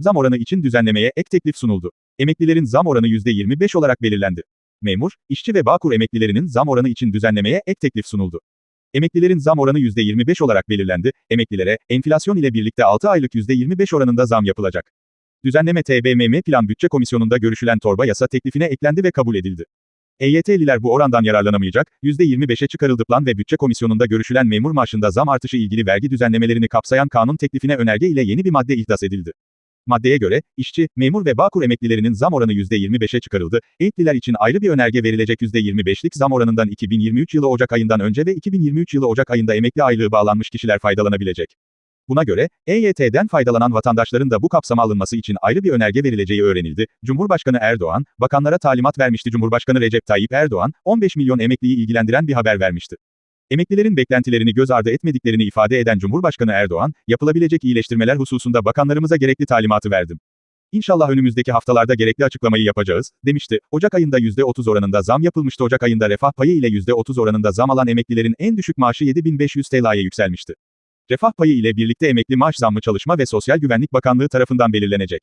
zam oranı için düzenlemeye ek teklif sunuldu. Emeklilerin zam oranı %25 olarak belirlendi. Memur, işçi ve Bağkur emeklilerinin zam oranı için düzenlemeye ek teklif sunuldu. Emeklilerin zam oranı %25 olarak belirlendi, emeklilere, enflasyon ile birlikte 6 aylık %25 oranında zam yapılacak. Düzenleme TBMM Plan Bütçe Komisyonu'nda görüşülen torba yasa teklifine eklendi ve kabul edildi. EYT'liler bu orandan yararlanamayacak, %25'e çıkarıldı plan ve bütçe komisyonunda görüşülen memur maaşında zam artışı ilgili vergi düzenlemelerini kapsayan kanun teklifine önerge ile yeni bir madde ihdas edildi. Maddeye göre, işçi, memur ve Bağkur emeklilerinin zam oranı %25'e çıkarıldı, EYT'liler için ayrı bir önerge verilecek %25'lik zam oranından 2023 yılı Ocak ayından önce ve 2023 yılı Ocak ayında emekli aylığı bağlanmış kişiler faydalanabilecek. Buna göre, EYT'den faydalanan vatandaşların da bu kapsama alınması için ayrı bir önerge verileceği öğrenildi. Cumhurbaşkanı Erdoğan, bakanlara talimat vermişti. Cumhurbaşkanı Recep Tayyip Erdoğan, 15 milyon emekliyi ilgilendiren bir haber vermişti. Emeklilerin beklentilerini göz ardı etmediklerini ifade eden Cumhurbaşkanı Erdoğan, yapılabilecek iyileştirmeler hususunda bakanlarımıza gerekli talimatı verdim. İnşallah önümüzdeki haftalarda gerekli açıklamayı yapacağız, demişti. Ocak ayında %30 oranında zam yapılmıştı. Ocak ayında refah payı ile %30 oranında zam alan emeklilerin en düşük maaşı 7500 TL'ye yükselmişti. Refah payı ile birlikte emekli maaş zammı Çalışma ve Sosyal Güvenlik Bakanlığı tarafından belirlenecek.